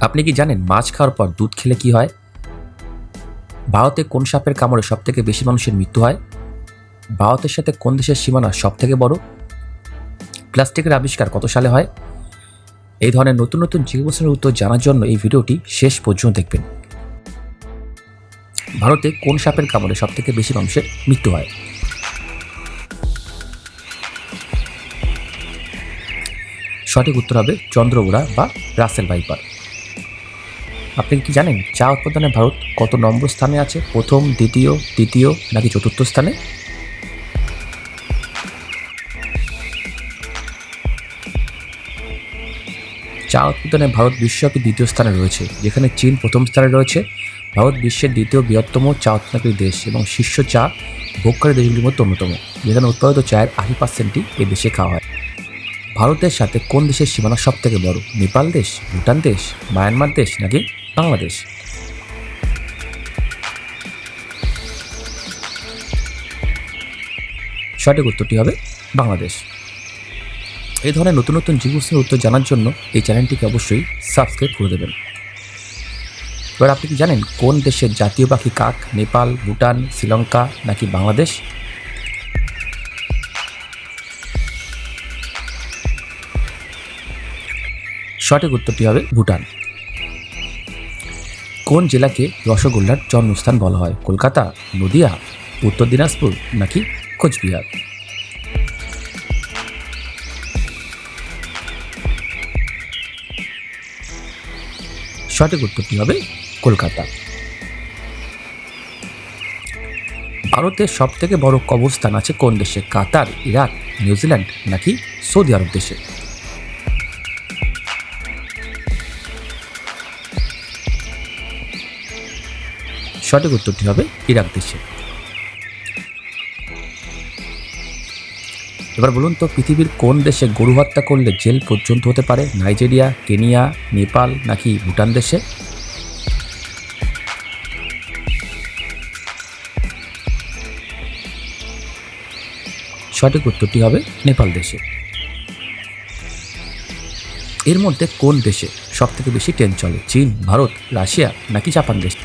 আপনি কি জানেন মাছ খাওয়ার পর দুধ খেলে কি হয়? ভারতে কোন সাপের কামড়ে সব থেকে বেশি মানুষের মৃত্যু হয়? ভারতের সাথে কোন দেশের সীমানা সব থেকে বড়? প্লাস্টিকের আবিষ্কার কত সালে হয়? এই ধরনের নতুন নতুন জিজ্ঞাসার উত্তর জানার জন্য এই ভিডিওটি শেষ পর্যন্ত দেখবেন। ভারতে কোন সাপের কামড়ে সব থেকে বেশি মানুষের মৃত্যু হয়? সঠিক উত্তর হবে চন্দ্রগুড়া বা রাসেল ভাইপার। আপনি কি জানেন চা উৎপাদনে ভারত কত নম্বর স্থানে আছে? প্রথম, দ্বিতীয়, তৃতীয় নাকি চতুর্থ স্থানে? চা উৎপাদনে ভারত বিশ্বব্যাপী দ্বিতীয় স্থানে রয়েছে, যেখানে চীন প্রথম স্থানে রয়েছে। ভারত বিশ্বের দ্বিতীয় বৃহত্তম চা উৎপাদনকারী দেশ এবং শীর্ষ চা ভোগকারী দেশগুলির মধ্যে অন্যতম, যেখানে উৎপাদিত চায়ের আশি পার্সেন্টই এ দেশে খাওয়া হয়। ভারতের সাথে কোন দেশের সীমানা সব থেকে বড়? নেপাল দেশ, ভুটান দেশ, মায়ানমার দেশ নাকি? বাংলাদেশ। সঠিক উত্তরটি হবে বাংলাদেশ। এই ধরনের নতুন নতুন জিজ্ঞাসার উত্তর জানার জন্য এই চ্যানেলটিকে অবশ্যই সাবস্ক্রাইব করে দেবেন। এবার আপনি কি জানেন কোন দেশের জাতীয় পাখি কাক, নেপাল, ভুটান, শ্রীলঙ্কা নাকি বাংলাদেশ? সঠিক উত্তরটি হবে ভুটান। কোন জেলাকে রসগোল্লার জন্মস্থান বলা হয়? কলকাতা, নদিয়া, উত্তর দিনাজপুর নাকি কোচবিহার? সঠিক উত্তরটি হবে? কলকাতা। ভারতের সব থেকে বড় কবরস্থান আছে কোন দেশে? কাতার, ইরাক, নিউজিল্যান্ড নাকি সৌদি আরব দেশে? সঠিক উত্তরটি হবে ইরাক দেশে। এবার বলুন তো, পৃথিবীর কোন দেশে গরু হত্যা করলে জেল পর্যন্ত হতে পারে? নাইজেরিয়া, কেনিয়া, নেপাল নাকি ভুটান দেশে? সঠিক উত্তরটি হবে নেপাল দেশে। এর মধ্যে কোন দেশে সব থেকে বেশি ট্রেন চলে? চীন, ভারত, রাশিয়া নাকি জাপান দেশ?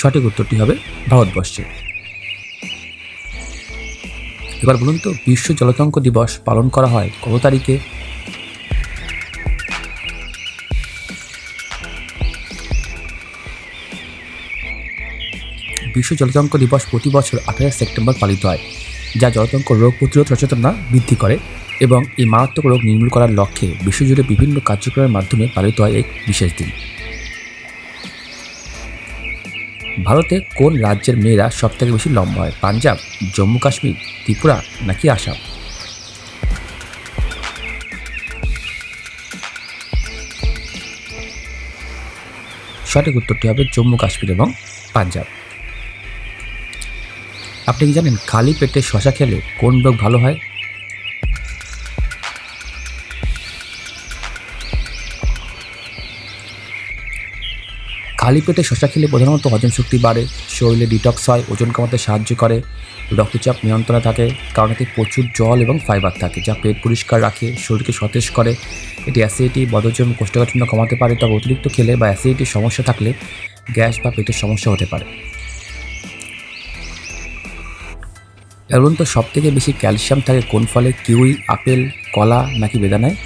সঠিক উত্তরটি হবে ভারতবর্ষে। এবার বলুন তো, বিশ্ব জলতঙ্ক দিবস পালন করা হয় কত তারিখে? বিশ্ব জলতঙ্ক দিবস প্রতি বছর আঠাশে সেপ্টেম্বর পালিত হয়, যা জলতঙ্ক রোগ প্রতিরোধ সচেতনতা বৃদ্ধি করে এবং এই মারাত্মক রোগ নির্মূল করার লক্ষ্যে বিশ্বজুড়ে বিভিন্ন কার্যক্রমের মাধ্যমে পালিত হয় এক বিশেষ দিন। ভারতে কোন রাজ্যের মেয়েরা সব থেকে বেশি লম্বা হয়? পাঞ্জাব, জম্মু কাশ্মীর, ত্রিপুরা নাকি আসাম? সঠিক উত্তরটি হবে জম্মু কাশ্মীর এবং পাঞ্জাব। আপনি কি জানেন, খালি পেটে শশা খেলে কোন রোগ ভালো হয়? খালি পেটে শশা খেলে প্রধানত হজম শক্তি বাড়ে, শরীরে ডিটক্স হয়, ওজন কমাতে সাহায্য করে, রক্তচাপ নিয়ন্ত্রণে থাকে, কারণ এতে প্রচুর জল এবং ফাইবার থাকে, যা পেট পরিষ্কার রাখে, শরীরকে সতেজ করে। এটি অ্যাসিডিটি বদহজম, কোষ্ঠকাঠিন্য কমাতে পারে, তবে অতিরিক্ত খেলে বা অ্যাসিডিটির সমস্যা থাকলে গ্যাস বা পেটের সমস্যা হতে পারে। এখন তো সব থেকে বেশি ক্যালসিয়াম থাকে কোন ফলে? কিউই, আপেল, কলা নাকি বেদানায়?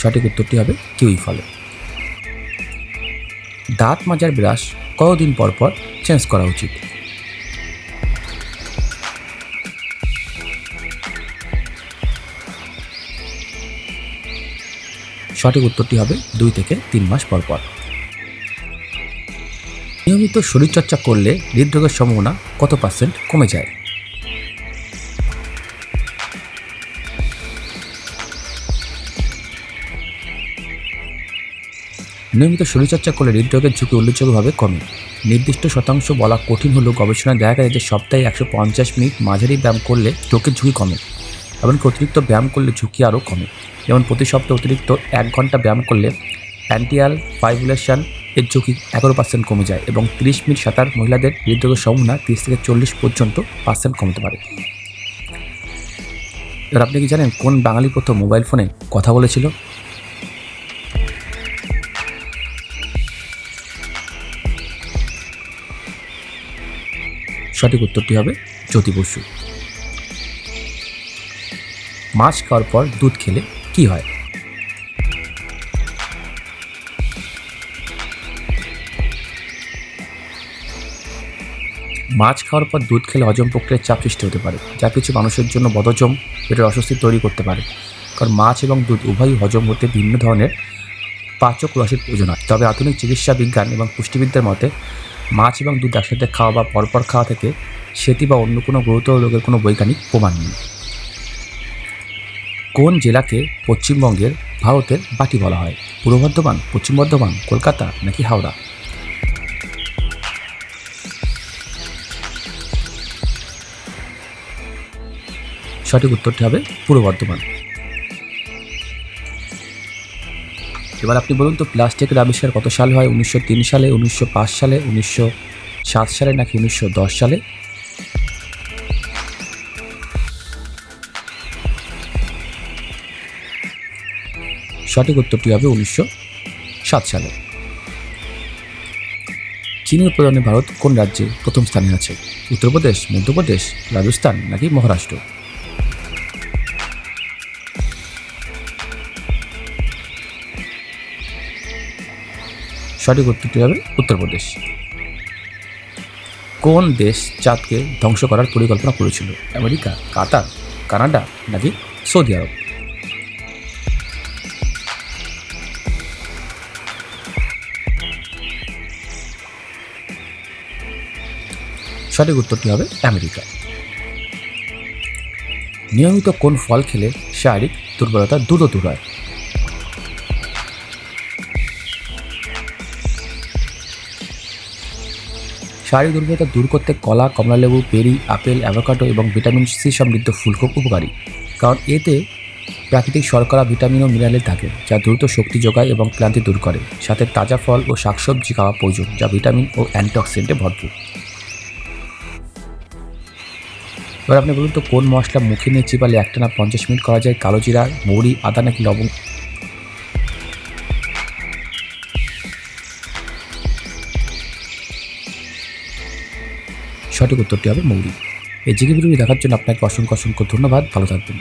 সঠিক উত্তরটি হবে কিউই ফলে দাঁত মাজার ব্রাশ কতদিন পর পর চেঞ্জ করা উচিত? সঠিক উত্তরটি হবে দুই থেকে তিন মাস পর পর। নিয়মিত শরীরচর্চা করলে হৃদরোগের সম্ভাবনা কত পার্সেন্ট কমে যায়? নিয়মিত শরীরচর্চা করলে হৃদরোগের ঝুঁকি উল্লেখযোগ্যভাবে কমে। নির্দিষ্ট শতাংশ বলা কঠিন হলেও গবেষণায় দেখা গেছে যে সপ্তাহে একশো পঞ্চাশ মিনিট মাঝারি ব্যায়াম করলে স্ট্রোকের ঝুঁকি কমে এমনকি অতিরিক্ত ব্যায়াম করলে ঝুঁকি আরও কমে। যেমন প্রতি সপ্তাহে অতিরিক্ত এক ঘণ্টা ব্যায়াম করলে অ্যান্টিয়াল ফাইবুলেশন এর ঝুঁকি এগারো পার্সেন্ট কমে যায় এবং তিরিশ মিনিট সাঁতার মহিলাদের হৃদরোগের সম্ভাবনা তিরিশ থেকে চল্লিশ পর্যন্ত পার্সেন্ট কমতে পারে। এবার আপনি কি জানেন কোন বাঙালি প্রথম মোবাইল ফোনে কথা বলেছিল? সঠিক উত্তরটি হবে জ্যোতি বসু। মাছ খাওয়ার পর দুধ খেলে কি হয়? মাছ খাওয়ার পর দুধ খেলে হজম প্রক্রিয়ার চাপ সৃষ্টি হতে পারে, যা কিছু মানুষের জন্য বদহজম, পেটের অস্বস্তি তৈরি করতে পারে। কারণ মাছ এবং দুধ উভয়ই হজম হতে ভিন্ন ধরনের পাচক রসের প্রয়োজন হয় তবে আধুনিক চিকিৎসা বিজ্ঞান এবং পুষ্টিবিদ্যার মতে, মাছ এবং দুধ একসাথে খাওয়া বা পরপর খাওয়া থেকে সেটি বা অন্য কোনো গুরুতর রোগের কোনো বৈজ্ঞানিক প্রমাণ নেই। কোন জেলাকে পশ্চিমবঙ্গের ভারতের বাটি বলা হয়? পূর্ব বর্ধমান, পশ্চিম বর্ধমান, কলকাতা নাকি হাওড়া? সঠিক উত্তরটি হবে পূর্ব বর্ধমান। এবার আপনি বলুন তো প্লাস্টিকের আবিষ্কার কত সাল হয়? উনিশশো তিন সালে, উনিশশো পাঁচ সালে, উনিশশো সাত সালে, নাকি উনিশশো দশ সালে? সঠিক উত্তরটি হবে উনিশশো সাত সালে। চিনি উৎপাদনে ভারত কোন রাজ্যে প্রথম স্থানে আছে? উত্তরপ্রদেশ, মধ্যপ্রদেশ, রাজস্থান, নাকি মহারাষ্ট্র? সঠিক উত্তরটি হবে উত্তরপ্রদেশ। কোন দেশ চাঁদকে ধ্বংস করার পরিকল্পনা করেছিল? আমেরিকা, কাতার, কানাডা নাকি সৌদি আরব? সঠিক উত্তরটি হবে আমেরিকা। নিয়মিত কোন ফল খেলে শারীরিক দুর্বলতা দ্রুত দূর হয়? শারীরিক দুর্বলতা দূর করতে কলা, কমলালেবু, পেরি, আপেল, অ্যাভোকাডো এবং ভিটামিন সি সমৃদ্ধ ফুল খুব উপকারী। কারণ এতে প্রাকৃতিক শর্করা, ভিটামিন ও মিনারেল থাকে, যা দ্রুত শক্তি যোগায় এবং ক্লান্তি দূর করে। সাথে তাজা ফল ও শাকসবজি খাওয়া প্রয়োজন, যা ভিটামিন ও অ্যান্টিঅক্সিডেন্টে ভরপুর। এবার আপনি বলুন তো, কোন মশলা মুখে নিয়ে চিপালে একটানা পঞ্চাশ মিনিট করা যায়? কালো জিরা, মৌরি, আদা নাকি লবঙ্গ সঠিক উত্তরটি হবে মৌরি এই জিকে ভিডিওটি দেখার জন্য আপনাকে অসংখ্য অসংখ্য ধন্যবাদ। ভালো থাকবেন।